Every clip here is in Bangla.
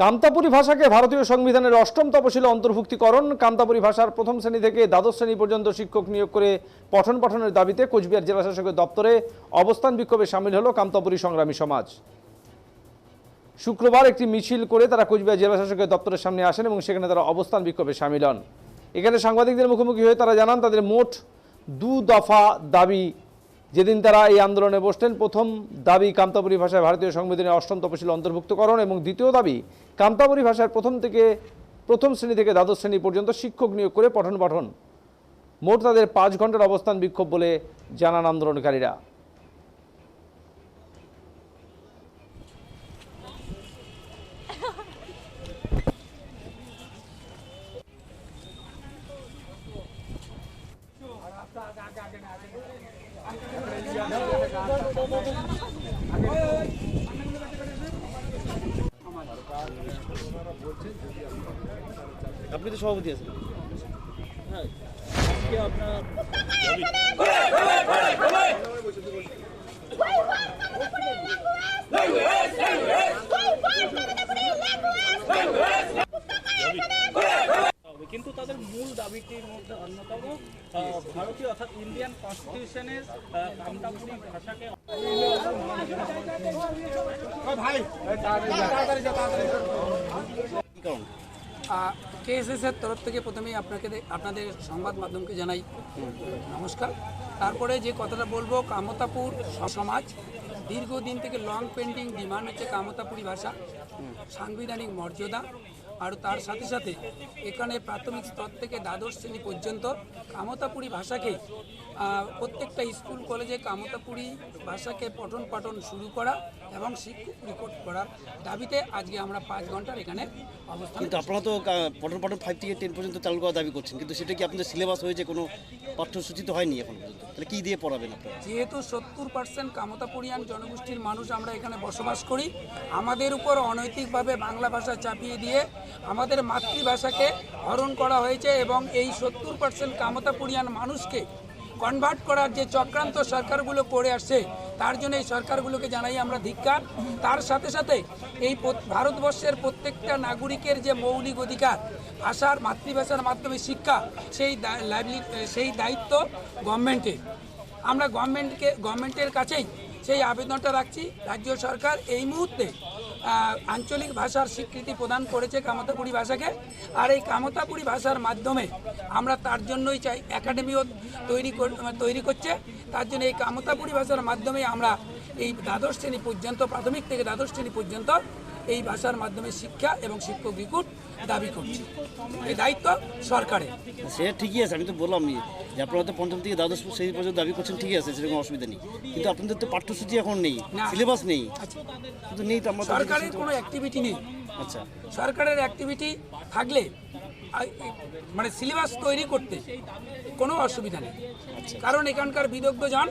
কামতাপুরী ভাষাকে ভারতীয় সংবিধানের অষ্টম তপশিলে অন্তর্ভুক্তিকরণ। কামতাপুরী ভাষার প্রথম শ্রেণি থেকে দ্বাদশ শ্রেণি পর্যন্ত শিক্ষক নিয়োগ করে পঠন পাঠনের দাবিতে কোচবিহার জেলা শাসকের দপ্তরে অবস্থান বিক্ষোভে সামিল হলো কামতাপুরী সংগ্রামী সমাজ। শুক্রবার একটি মিছিল করে তারা কোচবিহার জেলা শাসকের দপ্তরের সামনে আসেন এবং সেখানে তারা অবস্থান বিক্ষোভে সামিল হন। এখানে সাংবাদিকদের মুখোমুখি হয়ে তারা জানান, তাদের মোট দু দফা দাবি যেদিন তারা এই আন্দোলনে বসলেন প্রথম দাবি কামতাপুরী ভাষায় ভারতীয় সংবিধানের অষ্টম তপশিল অন্তর্ভুক্তকরণ এবং দ্বিতীয় দাবি কামতাপুরী ভাষার প্রথম থেকে প্রথম শ্রেণি থেকে দ্বাদশ শ্রেণি পর্যন্ত শিক্ষক নিয়োগ করে পঠন পাঠন। মোট তাদের পাঁচ ঘণ্টার অবস্থান বিক্ষোভ বলে জানান আন্দোলনকারীরা। আপনি তো সভাপতি আছেন হবে। কিন্তু তাদের দাবিটির মধ্যে অন্যতম। ভারতীয় অর্থাৎ ইন্ডিয়ান কনস্টিটিউশনের কামতাপুরি ভাষাকে কেএসএসের তরফ থেকে প্রথমেই আপনাকে আপনাদের সংবাদ মাধ্যমকে জানাই নমস্কার। তারপরে যে কথাটা বলব কামতাপুর সমাজ দীর্ঘদিন থেকে লং পেন্ডিং ডিমান্ড হচ্ছে কামতাপুরি ভাষা। সাংবিধানিক মর্যাদা। আর তার সাথে সাথে এখানে প্রাথমিক স্তর থেকে দ্বাদশ শ্রেণি পর্যন্ত কামতাপুরি ভাষাকে প্রত্যেকটা স্কুল কলেজে কামতাপুরি ভাষাকে পঠন পাঠন শুরু করা এবং শিক্ষক রেকর্ড করার দাবিতে আজকে আমরা পাঁচ ঘণ্টার এখানে অবস্থান কিন্তু আপনারা তো পঠন পাঠন ফাইভ থেকে টেন পর্যন্ত চালু করার দাবি করছেন কিন্তু সেটা কি আপনাদের সিলেবাস হয়েছে কোনো পাঠ্যসূচি তো হয়নি এখন পর্যন্ত? তাহলে কী দিয়ে পড়াবেন আপনারা? যেহেতু সত্তর পার্সেন্ট কামতাপুরিয়ান জনগোষ্ঠীর মানুষ আমরা এখানে বসবাস করি আমাদের উপর অনৈতিকভাবে বাংলা ভাষা চাপিয়ে দিয়ে আমাদের মাতৃভাষাকে হরণ করা হয়েছে এবং এই সত্তর পার্সেন্ট কামতাপুরিয়ান মানুষকে কনভার্ট করার যে চক্রান্ত সরকারগুলো করে আসছে, তার জন্য এই সরকারগুলোকে জানাই আমরা ধিক্কার। তার সাথে সাথে এই ভারতবর্ষের প্রত্যেকটা নাগরিকের যে মৌলিক অধিকার, ভাষার, মাতৃভাষার মাধ্যমে শিক্ষা, সেই লাইভলি সেই দায়িত্ব গভর্নমেন্টের। আমরা গভর্নমেন্টকে, গভর্নমেন্টের কাছেই সেই আবেদনটা রাখছি। রাজ্য সরকার এই মুহূর্তে আঞ্চলিক ভাষার স্বীকৃতি প্রদান করেছে কামতাপুরি ভাষাকে। আর এই কামতাপুরি ভাষার মাধ্যমে আমরা তার জন্যই চাই, একাডেমিও তৈরি তৈরি করছে। তার জন্য এই কামতাপুরি ভাষার মাধ্যমে আমরা এই দ্বাদশ শ্রেণি পর্যন্ত প্রাথমিক থেকে দ্বাদশ শ্রেণি পর্যন্ত এই ভাষার মাধ্যমে শিক্ষা এবং শিক্ষক রিক্রুট দাবি করছি। এই দায়িত্ব সরকারের। সে ঠিকই আছে আমি তো বললাম যে আপনারা তো পঞ্চম থেকে দ্বাদশ শ্রেণি পর্যন্ত দাবি করছেন ঠিকই আছে সেরকম অসুবিধা নেই। কিন্তু আপনাদের তো পাঠ্যসূচি এখন নেই। সিলেবাস নেই। আচ্ছা। কিন্তু নেই তো সরকারের কোনো অ্যাক্টিভিটি নেই। আচ্ছা। সরকারের অ্যাক্টিভিটি থাকলে মানে সিলেবাস তৈরি করতে কোনো অসুবিধা নেই। কারণ এখানকার বিদগ্ধজন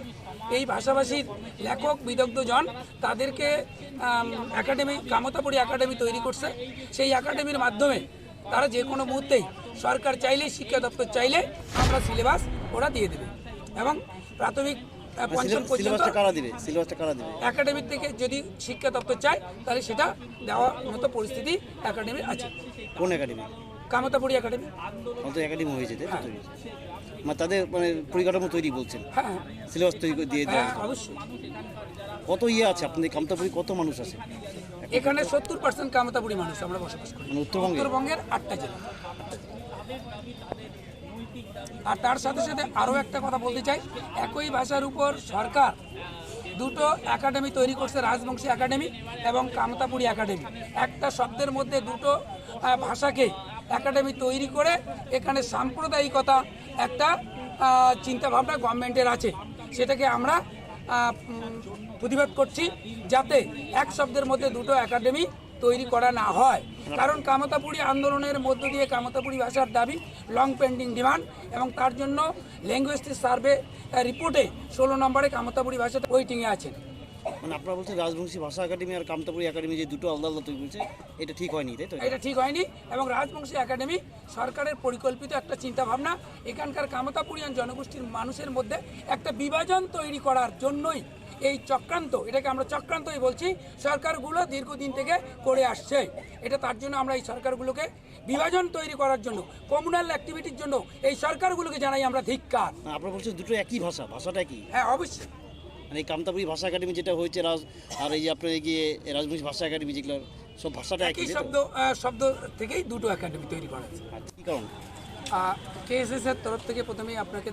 এই ভাষাভাষীর লেখক বিদগ্ধজন তাদেরকে একাডেমি কামতাপুরি একাডেমি তৈরি করছে। সেই একাডেমির মাধ্যমে তারা যে কোনো মুহূর্তেই সরকার চাইলে শিক্ষা দপ্তর চাইলে আমরা সিলেবাস ওরা দিয়ে দেবে। এবং প্রাথমিক পঞ্চম পর্যন্ত একাডেমির থেকে যদি শিক্ষা দপ্তর চায় তাহলে সেটা দেওয়ার মতো পরিস্থিতি একাডেমির আছে। কোন একাডেমি কামতাপুরি একাডেমি? আমাদের একাডেমি হয়েছে তাই মানে তাদের মানে পরিকাঠামো তৈরি বলছেন। হ্যাঁ হ্যাঁ, সিলেবাস তৈরি করে দিয়ে দেওয়া হ্যাঁ অবশ্যই। কত ইয়ে আছে? আপনাদের কামতাপুরি কত মানুষ আছে? এখানে সত্তর পার্সেন্ট কামতাপুরি মানুষ আমরা বসবাস করি। মানে উত্তরবঙ্গে? উত্তরবঙ্গের আটটা জেলা। আর তার সাথে সাথে আরও একটা কথা বলতে চাই। একই ভাষার উপর সরকার দুটো একাডেমি তৈরি করছে রাজবংশী একাডেমি এবং কামতাপুরি একাডেমি। একটা শব্দের মধ্যে দুটো ভাষাকে একাডেমি তৈরি করে এখানে সাম্প্রদায়িকতা একটা চিন্তাভাবনা গভর্নমেন্টের আছে। সেটাকে আমরা প্রতিবাদ করছি যাতে এক শব্দের মধ্যে দুটো একাডেমি তৈরি করা না হয়। কারণ কামতাপুরি আন্দোলনের মধ্য দিয়ে কামতাপুরি ভাষার দাবি লং পেন্ডিং ডিমান্ড এবং তার জন্য ল্যাঙ্গুয়েজ সার্ভে রিপোর্টে ষোলো নম্বরে কামতাপুরি ভাষাটা ওয়েটিংয়ে আছে। মানে আপনারা বলছেন রাজবংশী ভাষা একাডেমি আর কামতাপুরি একাডেমি যে দুটো আলাদা আলাদা তৈরি করেছে এটা ঠিক হয়নি তাই তো? এটা ঠিক হয়নি এবং রাজবংশী একাডেমি সরকারের পরিকল্পিত একটা চিন্তাভাবনা এখানকার কামতাপুরিয়ান জনগোষ্ঠীর মানুষের মধ্যে একটা বিভাজন তৈরি করার জন্যই এই চক্রান্ত এটাকে আমরা চক্রান্তই বলছি সরকারগুলো দীর্ঘদিন থেকে করে আসছে। এটা তার জন্য আমরা এই সরকারগুলোকে বিভাজন তৈরি করার জন্য কমিউনাল অ্যাক্টিভিটির জন্য এই সরকারগুলোকে জানাই আমরা ধিক্কার। আপনারা বলছেন দুটো একই ভাষা ভাষাটা কি? হ্যাঁ অবশ্যই। মানে এই কামতাপুরি ভাষা একাডেমি যেটা হয়েছে রাজ আর এই যে আপনার এই গিয়ে রাজবংশী ভাষা একাডেমি যেগুলো সব ভাষাটা একই? শব্দ শব্দ থেকেই দুটো একাডেমি তৈরি করা হয়েছে কি কারণ কেএসএস এর তরফ থেকে প্রথমেই আপনাকে